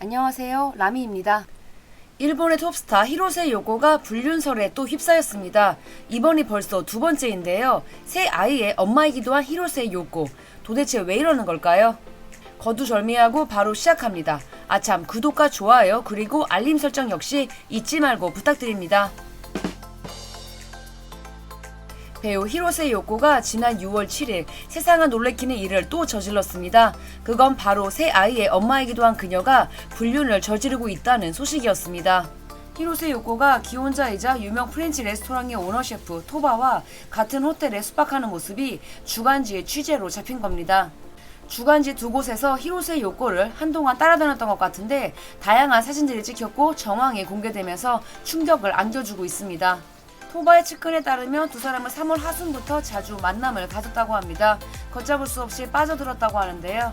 안녕하세요. 라미입니다. 일본의 톱스타 히로세 요코가 불륜설에 또 휩싸였습니다. 이번이 벌써 두 번째인데요. 새 아이의 엄마이기도 한 히로세 요코. 도대체 왜 이러는 걸까요? 거두절미하고 바로 시작합니다. 아참 구독과 좋아요 그리고 알림 설정 역시 잊지 말고 부탁드립니다. 배우 히로세 요코가 지난 6월 7일 세상을 놀래키는 일을 또 저질렀습니다. 그건 바로 새 아이의 엄마이기도 한 그녀가 불륜을 저지르고 있다는 소식이었습니다. 히로세 요코가 기혼자이자 유명 프렌치 레스토랑의 오너 셰프 토바와 같은 호텔에 숙박하는 모습이 주간지의 취재로 잡힌 겁니다. 주간지 두 곳에서 히로세 요코를 한동안 따라다녔던 것 같은데 다양한 사진들이 찍혔고 정황이 공개되면서 충격을 안겨주고 있습니다. 토바의 측근에 따르면 두 사람은 3월 하순부터 자주 만남을 가졌다고 합니다. 걷잡을 수 없이 빠져들었다고 하는데요.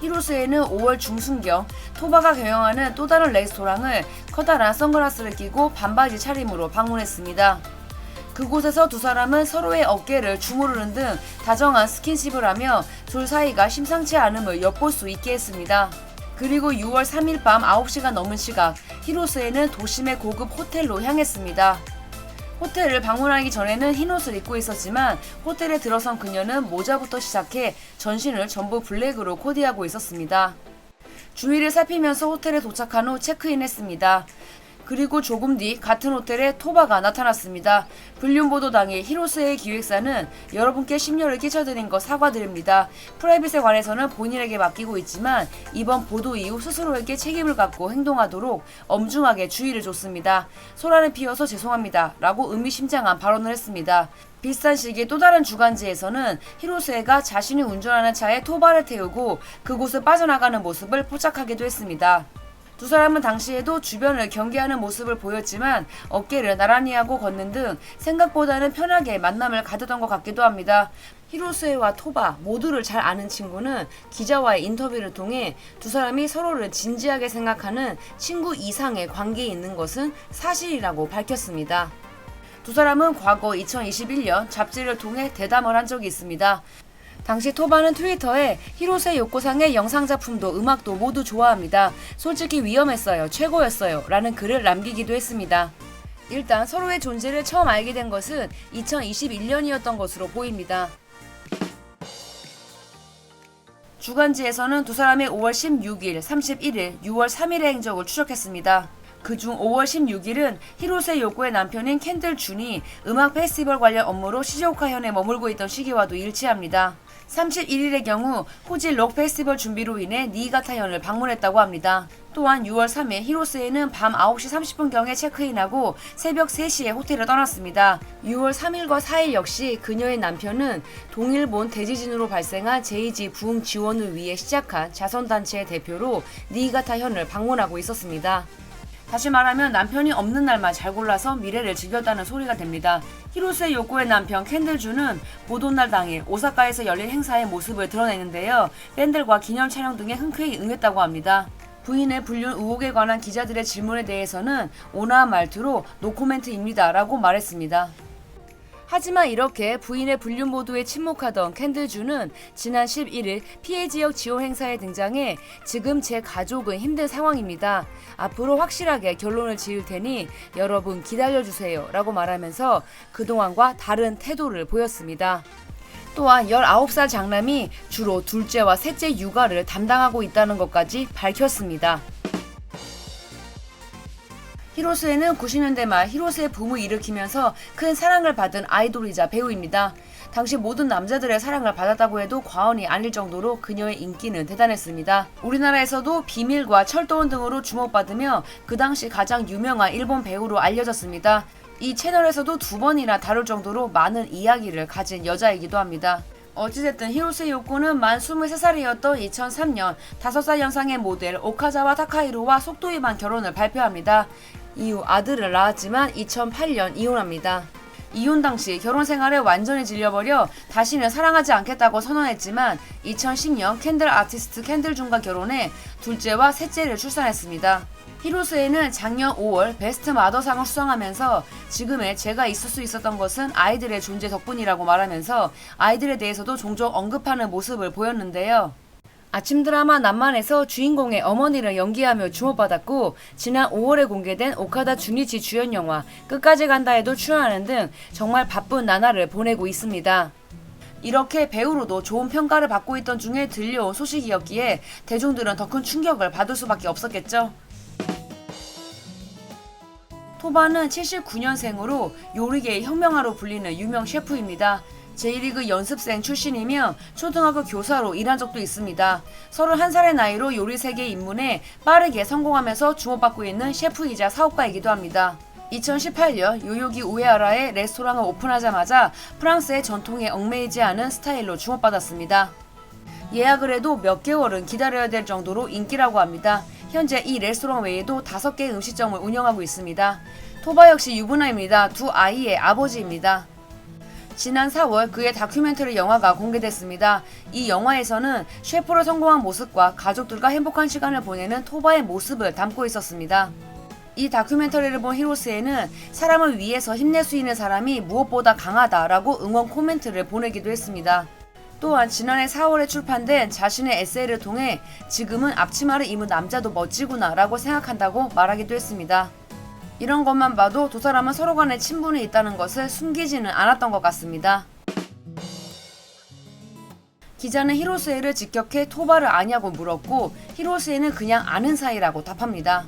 히로스에는 5월 중순경 토바가 경영하는 또 다른 레스토랑을 커다란 선글라스를 끼고 반바지 차림으로 방문했습니다. 그곳에서 두 사람은 서로의 어깨를 주무르는 등 다정한 스킨십을 하며 둘 사이가 심상치 않음을 엿볼 수 있게 했습니다. 그리고 6월 3일 밤 9시가 넘은 시각 히로스에는 도심의 고급 호텔로 향했습니다. 호텔을 방문하기 전에는 흰 옷을 입고 있었지만 호텔에 들어선 그녀는 모자부터 시작해 전신을 전부 블랙으로 코디하고 있었습니다. 주위를 살피면서 호텔에 도착한 후 체크인했습니다. 그리고 조금 뒤 같은 호텔에 토바가 나타났습니다. 불륜 보도 당일 히로스의 기획사는 여러분께 심려를 끼쳐드린 거 사과드립니다. 프라이빗에 관해서는 본인에게 맡기고 있지만 이번 보도 이후 스스로에게 책임을 갖고 행동하도록 엄중하게 주의를 줬습니다. 소란을 피워서 죄송합니다. 라고 의미심장한 발언을 했습니다. 비슷한 시기 또 다른 주간지에서는 히로스에가 자신이 운전하는 차에 토바를 태우고 그곳을 빠져나가는 모습을 포착하기도 했습니다. 두 사람은 당시에도 주변을 경계하는 모습을 보였지만 어깨를 나란히 하고 걷는 등 생각보다는 편하게 만남을 가졌던 것 같기도 합니다. 히로스에와 토바 모두를 잘 아는 친구는 기자와의 인터뷰를 통해 두 사람이 서로를 진지하게 생각하는 친구 이상의 관계에 있는 것은 사실이라고 밝혔습니다. 두 사람은 과거 2021년 잡지를 통해 대담을 한 적이 있습니다. 당시 토바는 트위터에 히로세 요코상의 영상 작품도 음악도 모두 좋아합니다. 솔직히 위험했어요. 최고였어요. 라는 글을 남기기도 했습니다. 일단 서로의 존재를 처음 알게 된 것은 2021년이었던 것으로 보입니다. 주간지에서는 두 사람의 5월 16일, 31일, 6월 3일의 행적을 추적했습니다. 그중 5월 16일은 히로세 요코의 남편인 캔들 준이 음악 페스티벌 관련 업무로 시즈오카현에 머물고 있던 시기와도 일치합니다. 31일의 경우 호지 록 페스티벌 준비로 인해 니이가타현을 방문했다고 합니다. 또한 6월 3일 히로스에는 밤 9시 30분경에 체크인하고 새벽 3시에 호텔을 떠났습니다. 6월 3일과 4일 역시 그녀의 남편은 동일본 대지진으로 발생한 제2지 부흥 지원을 위해 시작한 자선단체의 대표로 니이가타현을 방문하고 있었습니다. 다시 말하면 남편이 없는 날만 잘 골라서 미래를 즐겼다는 소리가 됩니다. 히로세 요코의 남편 캔들주는 보도날 당일 오사카에서 열린 행사의 모습을 드러내는데요. 팬들과 기념 촬영 등에 흔쾌히 응했다고 합니다. 부인의 불륜 의혹에 관한 기자들의 질문에 대해서는 온화한 말투로 노코멘트입니다 라고 말했습니다. 하지만 이렇게 부인의 불륜 보도에 침묵하던 캔들주는 지난 11일 피해 지역 지원 행사에 등장해 지금 제 가족은 힘든 상황입니다. 앞으로 확실하게 결론을 지을 테니 여러분 기다려주세요. 라고 말하면서 그동안과 다른 태도를 보였습니다. 또한 19살 장남이 주로 둘째와 셋째 육아를 담당하고 있다는 것까지 밝혔습니다. 히로스에는 90년대 말 히로스의 붐을 일으키면서 큰 사랑을 받은 아이돌이자 배우입니다. 당시 모든 남자들의 사랑을 받았다고 해도 과언이 아닐 정도로 그녀의 인기는 대단했습니다. 우리나라에서도 비밀과 철도원 등으로 주목받으며 그 당시 가장 유명한 일본 배우로 알려졌습니다. 이 채널에서도 두 번이나 다룰 정도로 많은 이야기를 가진 여자이기도 합니다. 어찌됐든 히로세 요코는 만 23살이었던 2003년 5살 연상의 모델 오카자와 타카히로와 속도 위반 결혼을 발표합니다. 이후 아들을 낳았지만 2008년 이혼합니다. 이혼 당시 결혼 생활에 완전히 질려버려 다시는 사랑하지 않겠다고 선언했지만 2010년 캔들 아티스트 캔들준과 결혼해 둘째와 셋째를 출산했습니다. 히로스에는 작년 5월 베스트 마더상을 수상하면서 지금의 제가 있을 수 있었던 것은 아이들의 존재 덕분이라고 말하면서 아이들에 대해서도 종종 언급하는 모습을 보였는데요. 아침 드라마 남만에서 주인공의 어머니를 연기하며 주목받았고 지난 5월에 공개된 오카다 주니치 주연 영화 끝까지 간다에도 출연하는 등 정말 바쁜 나날을 보내고 있습니다. 이렇게 배우로도 좋은 평가를 받고 있던 중에 들려온 소식이었기에 대중들은 더 큰 충격을 받을 수밖에 없었겠죠. 토바는 79년생으로 요리계의 혁명아로 불리는 유명 셰프입니다. 제1리그 연습생 출신이며 초등학교 교사로 일한 적도 있습니다. 31살의 나이로 요리 세계 입문에 빠르게 성공하면서 주목받고 있는 셰프이자 사업가이기도 합니다. 2018년 요요기 우에하라의 레스토랑을 오픈하자마자 프랑스의 전통에 얽매이지 않은 스타일로 주목받았습니다. 예약을 해도 몇 개월은 기다려야 될 정도로 인기라고 합니다. 현재 이 레스토랑 외에도 5개의 음식점을 운영하고 있습니다. 토바 역시 유부남입니다. 두 아이의 아버지입니다. 지난 4월 그의 다큐멘터리 영화가 공개됐습니다. 이 영화에서는 셰프로 성공한 모습과 가족들과 행복한 시간을 보내는 토바의 모습을 담고 있었습니다. 이 다큐멘터리를 본 히로스에는 사람을 위해서 힘낼 수 있는 사람이 무엇보다 강하다라고 응원 코멘트를 보내기도 했습니다. 또한 지난해 4월에 출판된 자신의 에세이를 통해 지금은 앞치마를 입은 남자도 멋지구나 라고 생각한다고 말하기도 했습니다. 이런 것만 봐도 두 사람은 서로 간에 친분이 있다는 것을 숨기지는 않았던 것 같습니다. 기자는 히로스에를 직격해 토바를 아냐고 물었고 히로스에는 그냥 아는 사이라고 답합니다.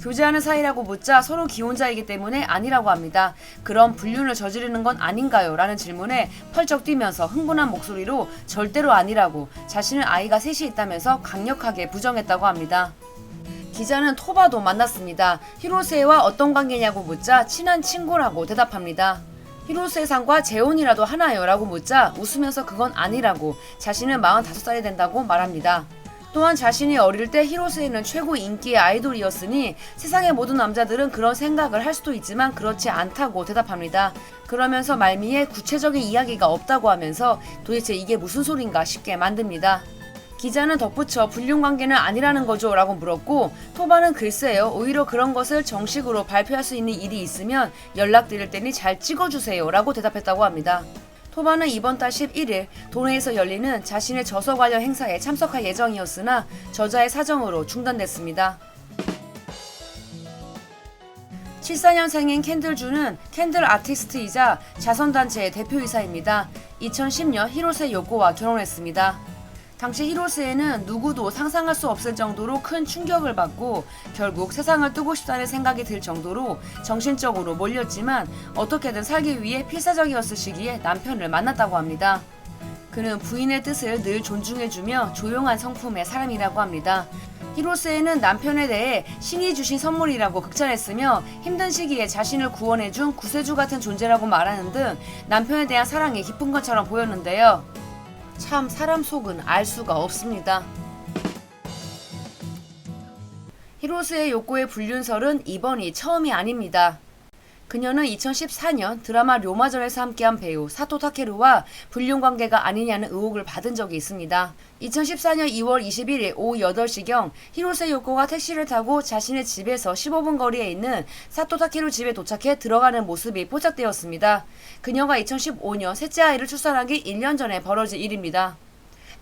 교제하는 사이라고 묻자 서로 기혼자이기 때문에 아니라고 합니다. 그럼 불륜을 저지르는 건 아닌가요? 라는 질문에 펄쩍 뛰면서 흥분한 목소리로 절대로 아니라고 자신은 아이가 셋이 있다면서 강력하게 부정했다고 합니다. 기자는 토바도 만났습니다. 히로세와 어떤 관계냐고 묻자 친한 친구라고 대답합니다. 히로세상과 재혼이라도 하나요? 라고 묻자 웃으면서 그건 아니라고 자신은 45살이 된다고 말합니다. 또한 자신이 어릴 때 히로세는 최고 인기의 아이돌이었으니 세상의 모든 남자들은 그런 생각을 할 수도 있지만 그렇지 않다고 대답합니다. 그러면서 말미에 구체적인 이야기가 없다고 하면서 도대체 이게 무슨 소린가 싶게 만듭니다. 기자는 덧붙여 불륜 관계는 아니라는 거죠 라고 물었고 토바는 글쎄요 오히려 그런 것을 정식으로 발표할 수 있는 일이 있으면 연락드릴 테니 잘 찍어주세요 라고 대답했다고 합니다. 토바는 이번 달 11일 도내에서 열리는 자신의 저서 관련 행사에 참석할 예정이었으나 저자의 사정으로 중단됐습니다. 74년생인 캔들주는 캔들 아티스트이자 자선단체의 대표이사입니다. 2010년 히로세 요코와 결혼했습니다. 당시 히로스에는 누구도 상상할 수 없을 정도로 큰 충격을 받고 결국 세상을 뜨고 싶다는 생각이 들 정도로 정신적으로 몰렸지만 어떻게든 살기 위해 필사적이었을 시기에 남편을 만났다고 합니다. 그는 부인의 뜻을 늘 존중해주며 조용한 성품의 사람이라고 합니다. 히로스에는 남편에 대해 신이 주신 선물이라고 극찬했으며 힘든 시기에 자신을 구원해준 구세주 같은 존재라고 말하는 등 남편에 대한 사랑이 깊은 것처럼 보였는데요. 참 사람 속은 알 수가 없습니다. 히로스의 욕구의 불륜설은 이번이 처음이 아닙니다. 그녀는 2014년 드라마 료마전에서 함께한 배우 사토 타케루와 불륜 관계가 아니냐는 의혹을 받은 적이 있습니다. 2014년 2월 21일 오후 8시경 히로세 요코가 택시를 타고 자신의 집에서 15분 거리에 있는 사토 타케루 집에 도착해 들어가는 모습이 포착되었습니다. 그녀가 2015년 셋째 아이를 출산하기 1년 전에 벌어진 일입니다.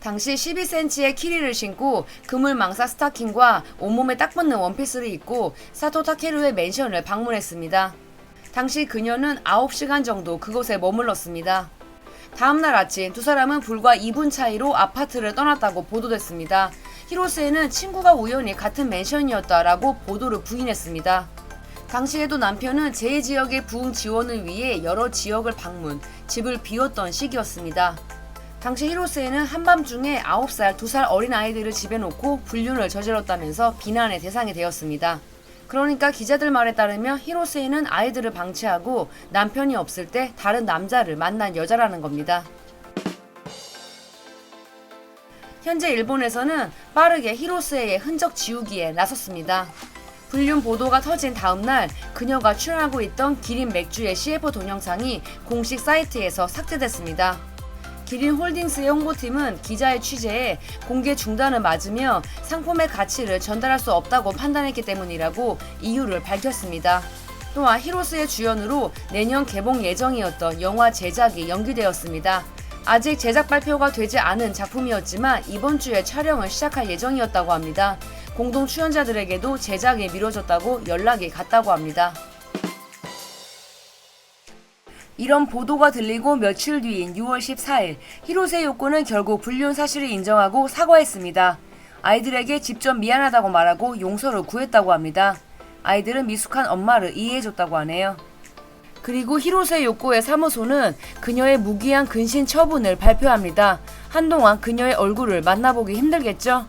당시 12cm의 키리를 신고 그물 망사 스타킹과 온몸에 딱 붙는 원피스를 입고 사토 타케루의 맨션을 방문했습니다. 당시 그녀는 9시간 정도 그곳에 머물렀습니다. 다음날 아침 두 사람은 불과 2분 차이로 아파트를 떠났다고 보도됐습니다. 히로스에는 친구가 우연히 같은 맨션이었다라고 보도를 부인했습니다. 당시에도 남편은 제 지역의 부흥 지원을 위해 여러 지역을 방문, 집을 비웠던 시기였습니다. 당시 히로스에는 한밤중에 9살, 2살 어린 아이들을 집에 놓고 불륜을 저질렀다면서 비난의 대상이 되었습니다. 그러니까 기자들 말에 따르면 히로세이는 아이들을 방치하고 남편이 없을 때 다른 남자를 만난 여자라는 겁니다. 현재 일본에서는 빠르게 히로세의 흔적 지우기에 나섰습니다. 불륜 보도가 터진 다음 날 그녀가 출연하고 있던 기린 맥주의 CF 동영상이 공식 사이트에서 삭제됐습니다. 기린 홀딩스의 홍보팀은 기자의 취재에 공개 중단을 맞으며 상품의 가치를 전달할 수 없다고 판단했기 때문이라고 이유를 밝혔습니다. 또한 히로스의 주연으로 내년 개봉 예정이었던 영화 제작이 연기되었습니다. 아직 제작 발표가 되지 않은 작품이었지만 이번 주에 촬영을 시작할 예정이었다고 합니다. 공동 출연자들에게도 제작이 미뤄졌다고 연락이 갔다고 합니다. 이런 보도가 들리고 며칠 뒤인 6월 14일 히로세 요코는 결국 불륜 사실을 인정하고 사과했습니다. 아이들에게 직접 미안하다고 말하고 용서를 구했다고 합니다. 아이들은 미숙한 엄마를 이해해줬다고 하네요. 그리고 히로세 요코의 사무소는 그녀의 무기한 근신 처분을 발표합니다. 한동안 그녀의 얼굴을 만나보기 힘들겠죠?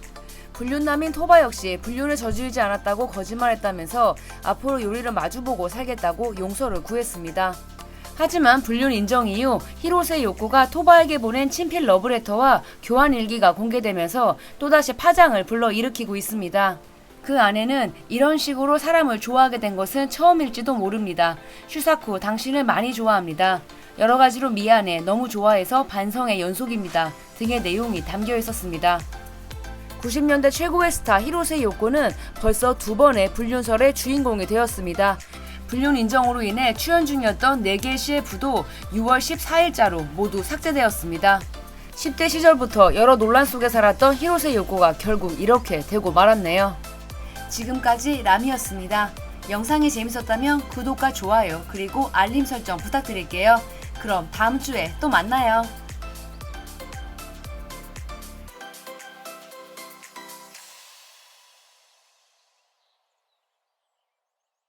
불륜남인 토바 역시 불륜을 저지르지 않았다고 거짓말했다면서 앞으로 요리를 마주보고 살겠다고 용서를 구했습니다. 하지만 불륜 인정 이후 히로세 요코가 토바에게 보낸 친필 러브레터와 교환 일기가 공개되면서 또다시 파장을 불러일으키고 있습니다. 그 안에는 이런 식으로 사람을 좋아하게 된 것은 처음일지도 모릅니다. 슈사쿠 당신을 많이 좋아합니다. 여러 가지로 미안해 너무 좋아해서 반성의 연속입니다. 등의 내용이 담겨 있었습니다. 90년대 최고의 스타 히로세 요코는 벌써 두 번의 불륜설의 주인공이 되었습니다. 불륜 인정으로 인해 출연 중이었던 4개의 CF도 6월 14일자로 모두 삭제되었습니다. 10대 시절부터 여러 논란 속에 살았던 히로세 요코가 결국 이렇게 되고 말았네요. 지금까지 람이었습니다. 영상이 재밌었다면 구독과 좋아요 그리고 알림 설정 부탁드릴게요. 그럼 다음 주에 또 만나요.